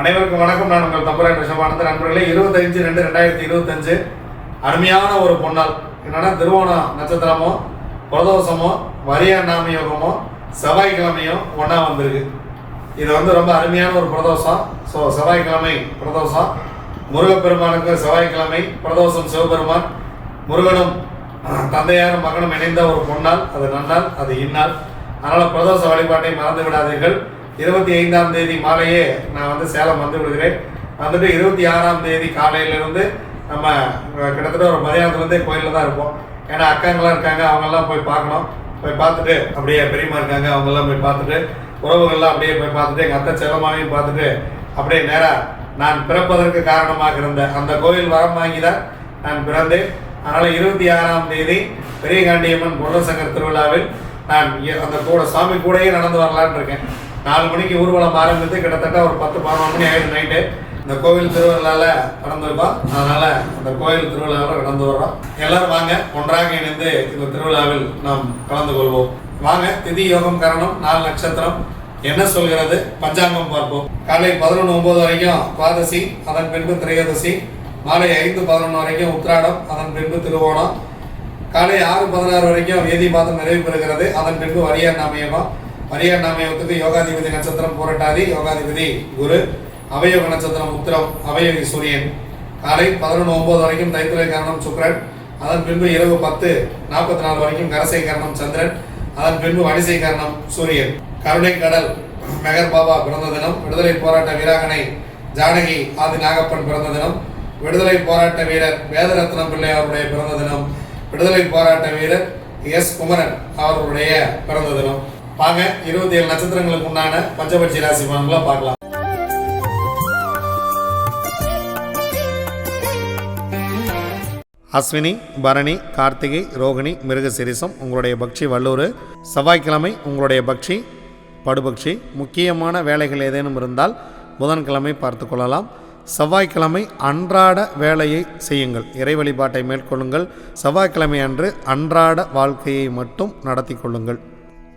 அனைவருக்கும் வணக்கம். நான் உங்கள் தம்புரான் ரிஷபானந்த நண்பர்களே இருபத்தஞ்சு ரெண்டு ரெண்டாயிரத்தி இருபத்தஞ்சு அருமையான ஒரு பொன்னாள். என்னன்னா திருவோணம் நட்சத்திரமோ பிரதோஷமோ வரியாண்ணாமி யோகமோ செவ்வாய்க்கிழமையும் ஒன்றா வந்திருக்கு. இது வந்து ரொம்ப அருமையான ஒரு பிரதோஷம். ஸோ செவ்வாய்க்கிழமை பிரதோஷம். முருகப்பெருமானுக்கு செவ்வாய்க்கிழமை பிரதோஷம். சிவபெருமான் முருகனும் தந்தையாரும் மகனும் இணைந்த ஒரு பொன்னால் அது நன்னால் அது இன்னால் அதனால் பிரதோஷ வழிபாட்டை மறந்து விடாதீர்கள். இருபத்தி ஐந்தாம் தேதி மாலையே நான் வந்து சேலம் வந்து விடுகிறேன். வந்துட்டு இருபத்தி ஆறாம் தேதி காலையிலேருந்து நம்ம கிட்டத்தட்ட ஒரு மதியானத்துலேருந்தே கோயிலில் தான் இருப்போம். ஏன்னா அக்காங்களாம் இருக்காங்க அவங்கெல்லாம் போய் பார்க்கணும். போய் பார்த்துட்டு அப்படியே பெரியம்மா இருக்காங்க அவங்கெல்லாம் போய் பார்த்துட்டு உறவுகள்லாம் அப்படியே போய் பார்த்துட்டு எங்கள் அத்தை செல்லமாவையும் பார்த்துட்டு அப்படியே நேராக நான் பிறப்பதற்கு காரணமாக இருந்த அந்த கோயில் வரம் வாங்கி தான் நான் பிறந்தேன். அதனால் இருபத்தி ஆறாம் தேதி பெரியகாண்டியம்மன் பொருளசங்கர் திருவிழாவில் நான் அந்த கூட சாமி கூடயே நடந்து வரலான் இருக்கேன். நாலு மணிக்கு ஊர்வலம் ஆரம்பித்து கிட்டத்தட்ட ஒரு பத்து பதினொன்று மணி ஆயிடும் நைட்டு இந்த கோவில் திருவிழால நடந்திருக்கோம். அதனால அந்த கோவில் திருவிழாவில் நடந்து வர்றோம். எல்லாரும் வாங்க ஒன்றாக இணைந்து இந்த திருவிழாவில் நாம் கலந்து கொள்வோம். வாங்க திதி யோகம் கரணம் நாலு நட்சத்திரம். என்ன சொல்கிறது? பஞ்சாங்கம் பார்ப்போம். காலை பதினொன்று ஒன்பது வரைக்கும் துவாதசி அதன் பின்பு திரையோதசி. மாலை ஐந்து பதினொன்று வரைக்கும் உத்ராடம் அதன் பின்பு திருவோணம். காலை ஆறு பதினாறு வரைக்கும் வேதி பாதம் நிறைவு பெறுகிறது. அதன் பின்பு வரியார் நாமயமா வரியார் நாமயத்துக்கு யோகாதிபதி நட்சத்திரம் போராட்டாதி யோகாதிபதி குரு அவயோக நட்சத்திரம் உத்திரம் அவயோகி சூரியன். காலை பதினொன்று ஒன்பது வரைக்கும் தைத்துறை கரணம் சுக்ரன் அதன் பின்பு இரவு பத்து நாற்பத்தி நாலு வரைக்கும் கரசை கரணம் சந்திரன். அதன் பின்பு வணிசை கரணம் சூரியன். கருணை கடல் மெகர் பாபா பிறந்த தினம். விடுதலை போராட்ட வீராங்கனை ஜானகி ஆதி நாகப்பன் பிறந்த தினம். விடுதலை போராட்ட வீரர் வேதரத்னம் பிள்ளை அவருடைய பிறந்த தினம். விடுதலை போராட்ட வீரர் எஸ் குமரன் அவர்களுடைய பிறந்த தினம். வாங்க இருபத்தி ஏழு நட்சத்திரங்களுக்கு உண்டான பஞ்சபட்சி ராசி பலன்களை பார்க்கலாம். அஸ்வினி பரணி கார்த்திகை ரோகிணி மிருகசிரிசம் உங்களுடைய பக்ஷி வல்லூர் செவ்வாய்க்கிழமை உங்களுடைய பக்ஷி படுபக்ஷி முக்கியமான வேலைகள் ஏதேனும் இருந்தால் புதன்கிழமை பார்த்து கொள்ளலாம். செவ்வாய்க்கிழமை அன்றாட வேலையை செய்யுங்கள். இறை வழிபாட்டை மேற்கொள்ளுங்கள். செவ்வாய்க்கிழமை அன்று அன்றாட வாழ்க்கையை மட்டும் நடத்தி கொள்ளுங்கள்.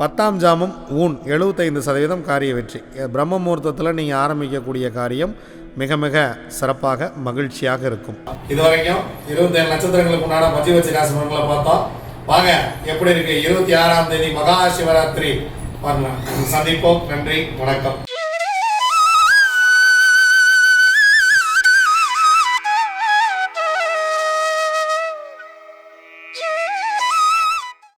பத்தாம் ஜாமம் ஊன் எழுபத்தைந்து சதவீதம் காரிய வெற்றி. பிரம்ம முகூர்த்தத்தில் நீங்கள் ஆரம்பிக்கக்கூடிய காரியம் மிக மிக சிறப்பாக மகிழ்ச்சியாக இருக்கும். இது வரைக்கும் இருபத்தேழு நட்சத்திரங்களுக்கு உண்டான பஜ்ஜி வச்சு பார்த்தோம் வாங்க எப்படி இருக்கு? இருபத்தி ஆறாம் தேதி மகா சிவராத்திரி. சந்திப்போம். நன்றி வணக்கம்.